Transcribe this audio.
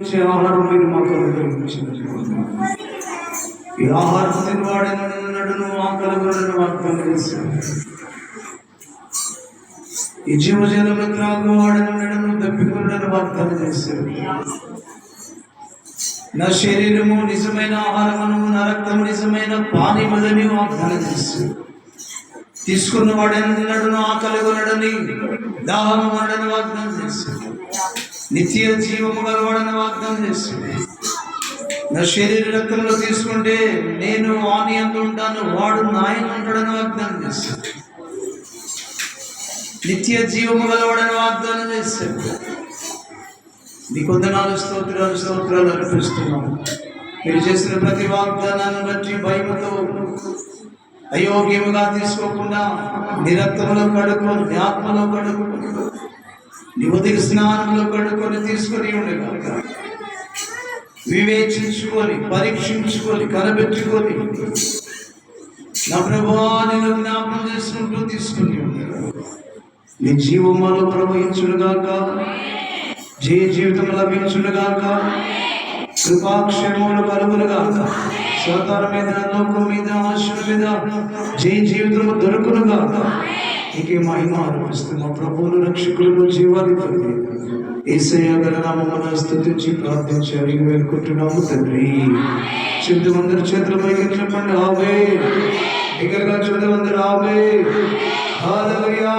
ఇచ్చే ఆహారం మీరు మాకు ఈ ఆహారం తినవాడను నడును ఆకలి కొనను ఈ జీవజలము త్రాగువాడను నడును దప్పికొనను వాగ్దానం చేశారు నా శరీరము నిజమైన ఆహారమును నా రక్తము నిజమైన పానీయములని వాగ్దానం చేశాను తీసుకున్న వాడెన్నడను ఆకలి కొనడని దాహము కొనడని వాగ్దానం చేశాను నిత్య జీవము గలవాడని వాగ్దానం చేస్తుంది. నా శరీర రక్తంలో తీసుకుంటే నేను వాణి ఎంత ఉంటాను వాడు నాయన ఉంటాడని వాగ్దానం చేస్తాడు నిత్య జీవము గలవాడని వాగ్దానం చేస్తాడు నీ కొందనాలు స్తోత్రాలు స్తోత్రాలు అర్పిస్తున్నాము మీరు చేసిన ప్రతి వాగ్దానాన్ని బట్టి భయముతో అయోగ్యముగా తీసుకోకుండా నిరక్తంలో కడుక్కొని నీ ఆత్మలో కడుక్కొని నీ స్నానంలో కడుకొని తీసుకొని ఉండగా వివేచించుకొని పరీక్షించుకొని కనబెట్టుకొని నా ప్రభువా నేను జ్ఞాపకం చేసుకుంటూ తీసుకుని ఉండగా నీ జీవమాలో ప్రవహించుడుగాక జయ జీవితం లభించుడుగాక కృపాక్షేమములు కలుగులుగాక సోతార మీద లోకం మీద ఆశల మీద జయ జీవితం దొరుకునుగాక. నీకే మహిమ అర్పిస్తున్న. ప్రభువులు రక్షకులను జీవాధిపతి. ఏసయ్య గల నామమున స్థుతించి ప్రార్థించి అడిగి వేడుకుంటున్నాము తండ్రి. సిద్ధమందరి చేతుల పైకి చెప్పండి ఆవే దగ్గరగా చూడమందరు ఆవే హాలలుయా